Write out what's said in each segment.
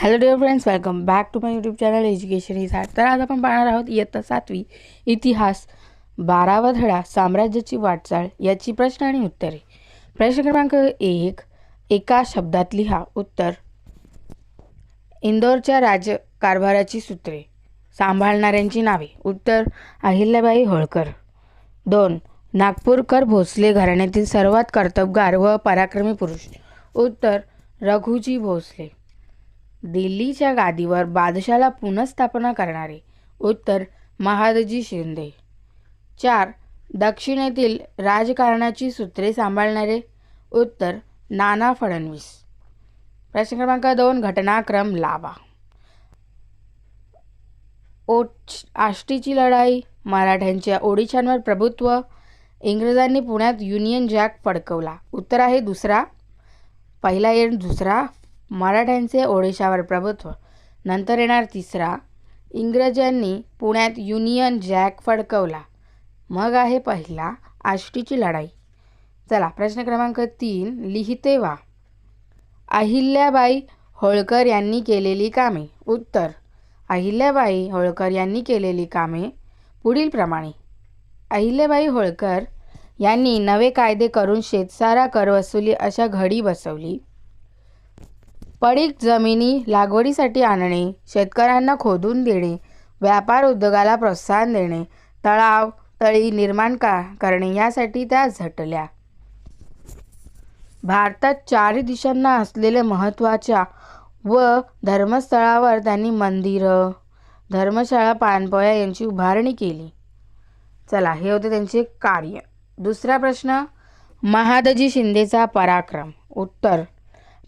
Hello dear friends welcome back to my YouTube channel education is art तर आज आपण पाहणार आहोत इयत्ता सातवी इतिहास बारावा धडा साम्राज्याची वाटचाल याची प्रश्न आणि उत्तरे. प्रश्न क्रमांक एक एका शब्दात लिहा. उत्तर इंदोरच्या राजकारभाराची सूत्रे सांभाळणाऱ्यांची नावे. उत्तर अहिल्याबाई होळकर. दोन नागपूरकर भोसले घराण्यातील सर्वात कर्तबगार व पराक्रमी पुरुष. उत्तर रघुजी भोसले. दिल्लीच्या गादीवर बादशाला पुनर्स्थापना करणारे उत्तर महादजी शिंदे. चार दक्षिणेतील राजकारणाची सूत्रे सांभाळणारे उत्तर नाना फडणवीस. प्रश्न क्रमांक दोन घटनाक्रम लावा. ओट आष्टीची लढाई मराठ्यांच्या ओडिशांवर प्रभुत्व इंग्रजांनी पुण्यात युनियन जॅक फडकवला. उत्तर आहे दुसरा पहिला येण दुसरा मराठ्यांचे ओडिशावर प्रभुत्व. नंतर येणार तिसरा. इंग्रजांनी पुण्यात युनियन जॅक फडकवला. मग आहे पहिला आष्टीची लढाई. चला प्रश्न क्रमांक तीन लिहिते वा. अहिल्याबाई होळकर यांनी केलेली कामे. उत्तर. अहिल्याबाई होळकर यांनी केलेली कामे पुढीलप्रमाणे अहिल्याबाई होळकर यांनी नवे कायदे करून शेतसारा कर वसुली अशा घडी बसवली. पडीक जमिनी लागवडीसाठी आणणे शेतकऱ्यांना खोदून देणे व्यापार उद्योगाला प्रोत्साहन देणे तळाव तळी निर्माण का करणे यासाठी त्या झटल्या. भारतात चारही दिशांना असलेल्या महत्त्वाच्या व धर्मस्थळावर त्यांनी मंदिरं धर्मशाळा पाणपोया यांची उभारणी केली. चला हे होते त्यांचे कार्य. दुसरा प्रश्न महादजी शिंदेचा पराक्रम. उत्तर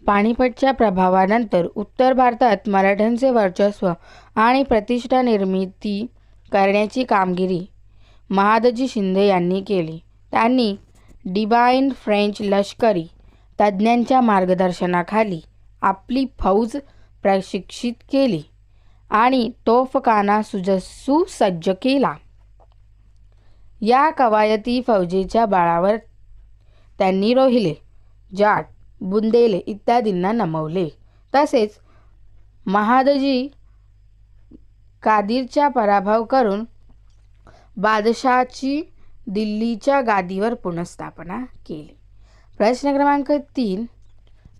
पानिपतच्या प्रभावानंतर उत्तर भारतात मराठ्यांचे वर्चस्व आणि प्रतिष्ठा निर्मिती करण्याची कामगिरी महादजी शिंदे यांनी केली. त्यांनी डिबाईन फ्रेंच लष्करी तज्ज्ञांच्या मार्गदर्शनाखाली आपली फौज प्रशिक्षित केली आणि तोफखाना सुज सुसज्ज केला. या कवायती फौजेच्या बाळावर त्यांनी रोहिले. जाट बुंदेले इत्यादींना नमवले. तसेच महादजी कादिरचा पराभव करून बादशाची दिल्लीच्या गादीवर पुनर्स्थापना केली. प्रश्न क्रमांक तीन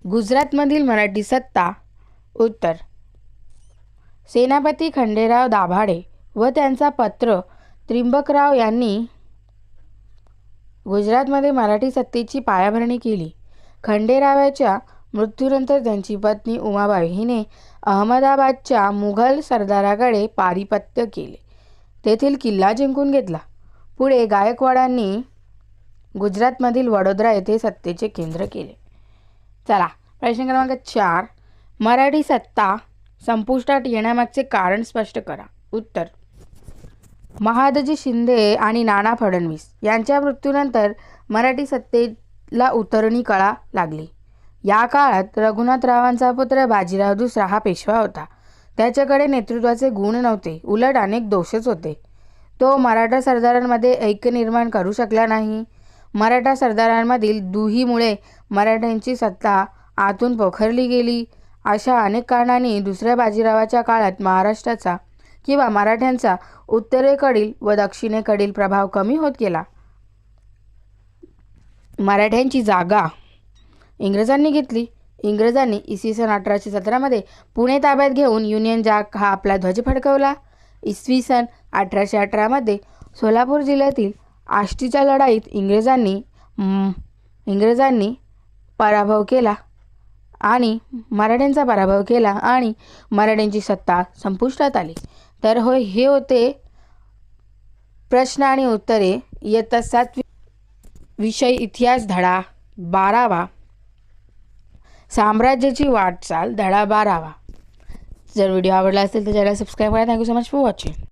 गुजरातमधील मराठी सत्ता उत्तर. सेनापती खंडेराव दाभाडे व त्यांचा पत्र त्रिंबकराव यांनी गुजरातमध्ये मराठी सत्तेची पायाभरणी केली. खंडेरावाच्या मृत्यूनंतर त्यांची पत्नी उमाबाई हिने अहमदाबादच्या मुघल सरदाराकडे पारिपत्य केले. तेथील किल्ला जिंकून घेतला. पुढे गायकवाडांनी गुजरातमधील वडोदरा येथे सत्तेचे केंद्र केले. चला प्रश्न क्रमांक चार. मराठी सत्ता संपुष्टात येण्यामागचे कारण स्पष्ट करा. उत्तर. महादजी शिंदे आणि नाना फडणवीस यांच्या मृत्यूनंतर मराठी ला उतरणी कळा लागली. या काळात रघुनाथरावांचा पुत्र बाजीराव दुसरा हा पेशवा होता. त्याच्याकडे नेतृत्वाचे गुण नव्हते. उलट अनेक दोषच होते. तो मराठा सरदारांमध्ये ऐक्य निर्माण करू शकला नाही. मराठा सरदारांमधील दुहीमुळे मराठ्यांची सत्ता आतून पोखरली गेली. अशा अनेक कारणांनी दुसऱ्या बाजीरावाच्या काळात महाराष्ट्राचा किंवा मराठ्यांचा उत्तरेकडील व दक्षिणेकडील प्रभाव कमी होत गेला. मराठ्यांची जागा. इंग्रजांनी घेतली. इंग्रजांनी इसवी सन अठराशे सतरामध्ये पुणे ताब्यात घेऊन युनियन जाग हा आपला ध्वज फडकवला. इसवी सन अठराशे अठरामध्ये सोलापूर जिल्ह्यातील आष्टीच्या लढाईत इंग्रजांनी इंग्रजांनी पराभव केला आणि मराठ्यांचा पराभव केला आणि मराठ्यांची सत्ता संपुष्टात आली. तर होय हे होते प्रश्न आणि उत्तरे. इयत्ता सातवी विषय इतिहास धडा बारावा. साम्राज्याची वाटचाल धडा बारावा. जर व्हिडिओ आवडला असेल तर चॅनल सबस्क्राईब करा. Thank you so much for watching